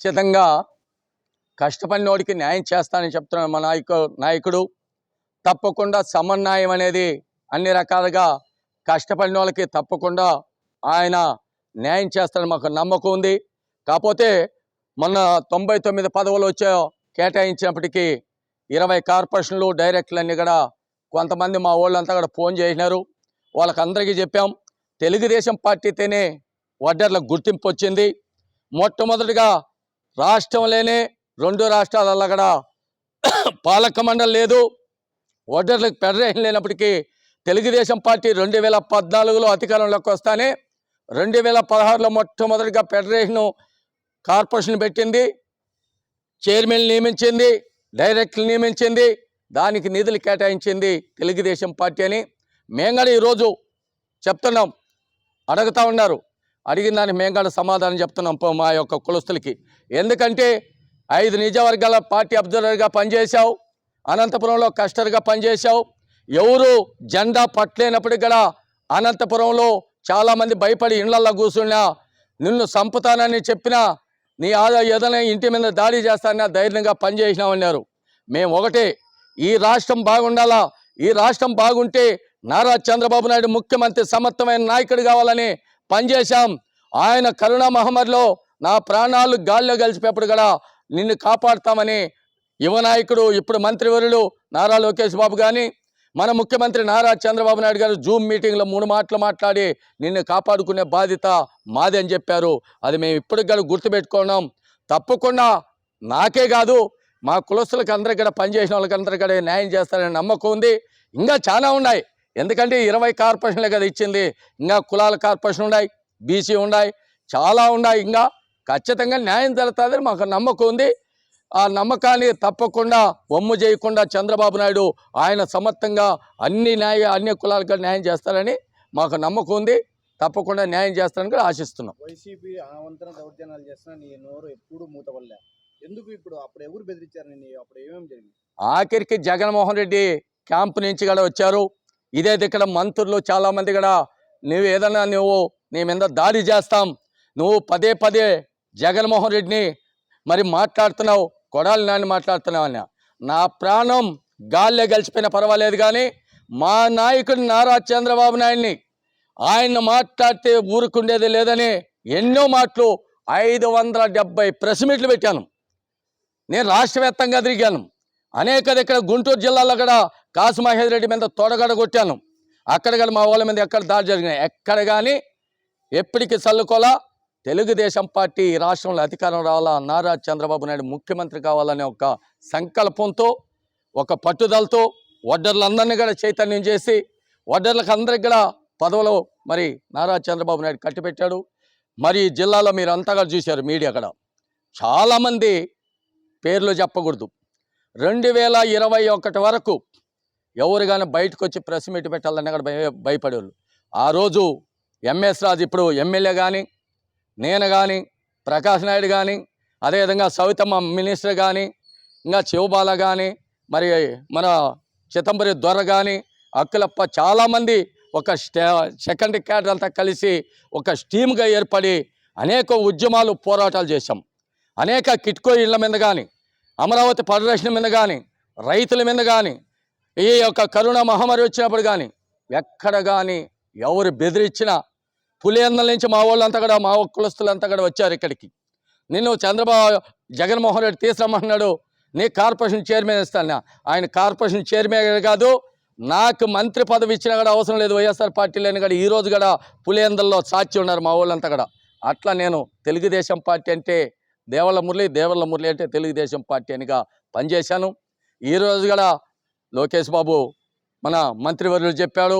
ఖచ్చితంగా కష్టపడినోడికి న్యాయం చేస్తానని చెప్తున్నాడు మా నాయకు నాయకుడు. తప్పకుండా సమన్వయం అనేది అన్ని రకాలుగా కష్టపడిన వాళ్ళకి తప్పకుండా ఆయన న్యాయం చేస్తాడని మాకు నమ్మకం ఉంది. కాకపోతే మొన్న తొంభై తొమ్మిది పదవులు వచ్చే కేటాయించినప్పటికీ ఇరవై కార్పొరేషన్లు డైరెక్టర్లు అన్నీ కూడా కొంతమంది మా వాళ్ళంతా కూడా ఫోన్ చేసినారు. వాళ్ళకందరికీ చెప్పాం. తెలుగుదేశం పార్టీతోనే వడ్డర్లకు గుర్తింపు వచ్చింది. మొట్టమొదటిగా రాష్ట్రంలోనే రెండు రాష్ట్రాలలో కూడా పాలక మండలి లేదు. ఓటర్లకు ఫెడరేషన్ లేనప్పటికీ తెలుగుదేశం పార్టీ రెండు వేల పద్నాలుగులో అధికారంలోకి వస్తానే రెండు వేల పదహారులో మొట్టమొదటిగా ఫెడరేషన్ కార్పొరేషన్ పెట్టింది. చైర్మన్ నియమించింది డైరెక్టర్లు నియమించింది దానికి నిధులు కేటాయించింది తెలుగుదేశం పార్టీ అని మేము కూడా ఈరోజు చెప్తున్నాం. అడుగుతా ఉన్నారు. అడిగిన దానికి మేము కూడా సమాధానం చెప్తున్నాం మా యొక్క కులస్తులకి. ఎందుకంటే ఐదు నిజవర్గాల పార్టీ అబ్జర్వర్గా పనిచేశావు అనంతపురంలో కస్టర్గా పనిచేశావు ఎవరు జెండా పట్టలేనప్పటికి కూడా అనంతపురంలో చాలామంది భయపడి ఇండ్లల్లో కూర్చున్నా నిన్ను చంపుతానని చెప్పినా నీ ఆదా ఏదైనా ఇంటి మీద దాడి చేస్తానని ధైర్యంగా పనిచేసినామన్నారు మేము ఒకటే ఈ రాష్ట్రం బాగుండాలా? ఈ రాష్ట్రం బాగుంటే నారా చంద్రబాబు నాయుడు ముఖ్యమంత్రి సమర్థమైన నాయకుడు కావాలని పనిచేశాం. ఆయన కరుణ మహమ్మద్లో నా ప్రాణాలు గాల్లో కలిసిపోయేప్పుడు కూడా నిన్ను కాపాడుతామని యువ నాయకుడు ఇప్పుడు మంత్రివర్యులు నారా లోకేష్ బాబు కానీ మన ముఖ్యమంత్రి నారా చంద్రబాబు నాయుడు గారు జూమ్ మీటింగ్లో మూడు మాటలు మాట్లాడి నిన్ను కాపాడుకునే బాధ్యత మాది అని చెప్పారు. అది మేము ఇప్పటికి కూడా గుర్తుపెట్టుకున్నాం. తప్పకుండా నాకే కాదు మా కులస్తులకు అందరికీ కూడా పనిచేసిన వాళ్ళకి అందరికీ కూడా న్యాయం చేస్తారని నమ్మకం ఉంది. ఇంకా చాలా ఉన్నాయి. ఎందుకంటే ఇరవై కార్పొరేషన్లే కదా ఇచ్చింది. ఇంకా కులాల కార్పొరేషన్ ఉన్నాయి బీసీ ఉన్నాయి చాలా ఉన్నాయి. ఇంకా ఖచ్చితంగా న్యాయం జరుగుతుందని మాకు నమ్మకం ఉంది. ఆ నమ్మకాన్ని తప్పకుండా వమ్ము చేయకుండా చంద్రబాబు నాయుడు ఆయన సమర్థంగా అన్ని న్యాయ అన్ని కులాలకు న్యాయం చేస్తారని మాకు నమ్మకం ఉంది. తప్పకుండా న్యాయం చేస్తారని కూడా ఆశిస్తున్నాం. వైసీపీ అవంతర దౌర్జన్యాలు చేస్తున్నా నీ నోరు ఎప్పుడు మూతవల్లే ఎందుకు ఇప్పుడు అప్పుడు ఎవరు బెదిరించారు నేను అప్పుడు ఏమేమి జరిగింది? ఆఖరికి జగన్మోహన్ రెడ్డి క్యాంపు నుంచి కూడా వచ్చారు. ఇదే ఇక్కడ మంత్రులు చాలామంది కూడా నువ్వు ఏదన్నా నువ్వు నీ మీద దాడి చేస్తాం. నువ్వు పదే పదే జగన్మోహన్ రెడ్డిని మరి మాట్లాడుతున్నావు కొడాలి నాని మాట్లాడుతున్నావు నా ప్రాణం గాల్లో గలిచిపోయినా పర్వాలేదు కానీ మా నాయకుడు నారా చంద్రబాబు నాయుడిని ఆయన మాట్లాడితే ఊరుకుండేది లేదని ఎన్నో మాటలు ఐదు వందల డెబ్బై ప్రెస్ మీట్లు పెట్టాను. నేను రాష్ట్రవ్యాప్తంగా తిరిగాను. అనేక ఇక్కడ గుంటూరు జిల్లాలో కూడా కాసు మహేందర్ రెడ్డి మీద తొడగడ కొట్టాను. అక్కడ కానీ మా వాళ్ళ మీద ఎక్కడ దాడి జరిగినాయి? ఎక్కడ కానీ ఎప్పటికీ చల్లుకోలా తెలుగుదేశం పార్టీ రాష్ట్రంలో అధికారం రావాలా? నారా చంద్రబాబు నాయుడు ముఖ్యమంత్రి కావాలనే ఒక సంకల్పంతో ఒక పట్టుదలతో వడ్డర్లందరినీ కూడా చైతన్యం చేసి వడ్డర్లకు అందరికి కూడా పదవులు మరి నారా చంద్రబాబు నాయుడు కట్టిపెట్టాడు. మరి జిల్లాలో మీరు అంతగా చూశారు మీడియా కూడా. చాలామంది పేర్లు చెప్పకూడదు. రెండు వేల ఇరవై ఒకటి వరకు ఎవరు కానీ బయటకు వచ్చి ప్రెస్ మీట్ పెట్టాలని కూడా భయ భయపడేవాళ్ళు. ఆ రోజు ఎంఎస్ రాజు ఇప్పుడు ఎమ్మెల్యే కానీ నేను కానీ ప్రకాష్ నాయుడు కానీ అదేవిధంగా సవితమ్మ మినిస్టర్ కానీ ఇంకా శివబాల కానీ మరి మన చితంబరి దొర కానీ అక్కులప్ప చాలామంది ఒక స్టే సెకండ్ క్యాడర్ అంతా కలిసి ఒక స్టీమ్గా ఏర్పడి అనేక ఉద్యమాలు పోరాటాలు చేశాం. అనేక కిట్కో ఇళ్ళ మీద కానీ అమరావతి పరిరక్షణ మీద కానీ రైతుల మీద కానీ ఈ యొక్క కరోనా మహమ్మారి వచ్చినప్పుడు కానీ ఎక్కడ కానీ ఎవరు బెదిరించినా పులియందల నుంచి మా వాళ్ళంతా కూడా మా కులస్తులంతా కూడా వచ్చారు ఇక్కడికి. నిన్ను చంద్రబాబు జగన్మోహన్ రెడ్డి తీసుకురమ్మన్నాడు నీ కార్పొరేషన్ చైర్మన్ ఇస్తాను? ఆయన కార్పొరేషన్ చైర్మన్ కాదు నాకు మంత్రి పదవి ఇచ్చినా కూడా అవసరం లేదు వైఎస్ఆర్ పార్టీ లేని కూడా ఈరోజు కూడా పులియందల్లో సాక్షి ఉన్నారు మా వాళ్ళంతా కూడా. అట్లా నేను తెలుగుదేశం పార్టీ అంటే దేవళ్ళ మురళి దేవళ్ళ మురళి అంటే తెలుగుదేశం పార్టీ అనిగా పనిచేశాను. ఈ రోజు కూడా లోకేష్ బాబు మన మంత్రివర్యులు చెప్పాడు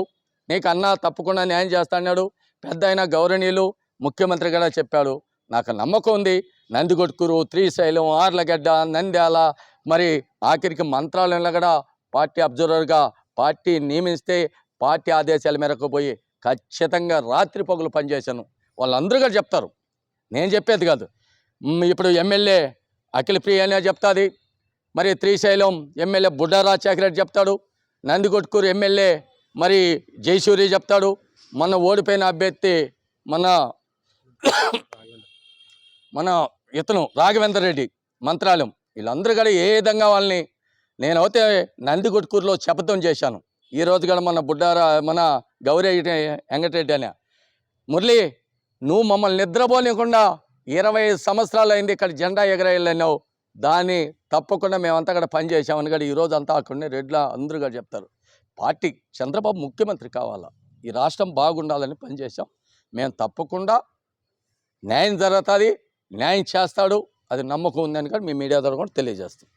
నీకు అన్న తప్పకుండా న్యాయం చేస్తాడు పెద్ద అయిన గౌరవనీయులు ముఖ్యమంత్రి కూడా చెప్పాడు. నాకు నమ్మకం ఉంది. నందికొట్కూరు శ్రీశైలం ఆర్లగడ్డ నంద్యాల మరి ఆఖరికి మంత్రాలయంలో కూడా పార్టీ అబ్జర్వర్గా పార్టీ నియమిస్తే పార్టీ ఆదేశాల మేరకు పోయి ఖచ్చితంగా రాత్రి పగులు పనిచేశాను. వాళ్ళందరూ కూడా చెప్తారు. నేను చెప్పేది కాదు. ఇప్పుడు ఎమ్మెల్యే అఖిల ప్రియ అనే చెప్తాది. మరి శ్రీశైలం ఎమ్మెల్యే బుడ్డారా రాజశేఖర రెడ్డి చెప్తాడు. నందికొట్కూరు ఎమ్మెల్యే మరి జయసూరి చెప్తాడు. మన ఓడిపోయిన అభ్యర్థి మన మన ఇతను రాఘవేంద్ర రెడ్డి మంత్రాలయం. వీళ్ళందరూ కూడా ఏ విధంగా వాళ్ళని నేనైతే నందికొట్కూరులో శపథం చేశాను. ఈ రోజు కూడా మన బుడ్డారా మన గౌరీ వెంకటరెడ్డి అనే. మురళి నువ్వు మమ్మల్ని నిద్రపోనివ్వకుండా ఇరవై ఐదు సంవత్సరాలు అయింది ఇక్కడ జెండా ఎగరేయాలన్నావు దాన్ని తప్పకుండా మేమంతా కూడా పని చేసామని కూడా ఈరోజు అంతా అక్కడనే రెడ్ల అందరూ కూడా చెప్తారు పార్టీ చంద్రబాబు ముఖ్యమంత్రి కావాలా? ఈ రాష్ట్రం బాగుండాలని పనిచేసాం మేము తప్పకుండా న్యాయం జరుగుతుంది న్యాయం చేస్తాడు అది నమ్మకం ఉందని కూడా మీ మీడియా ద్వారా కూడా తెలియజేస్తాం.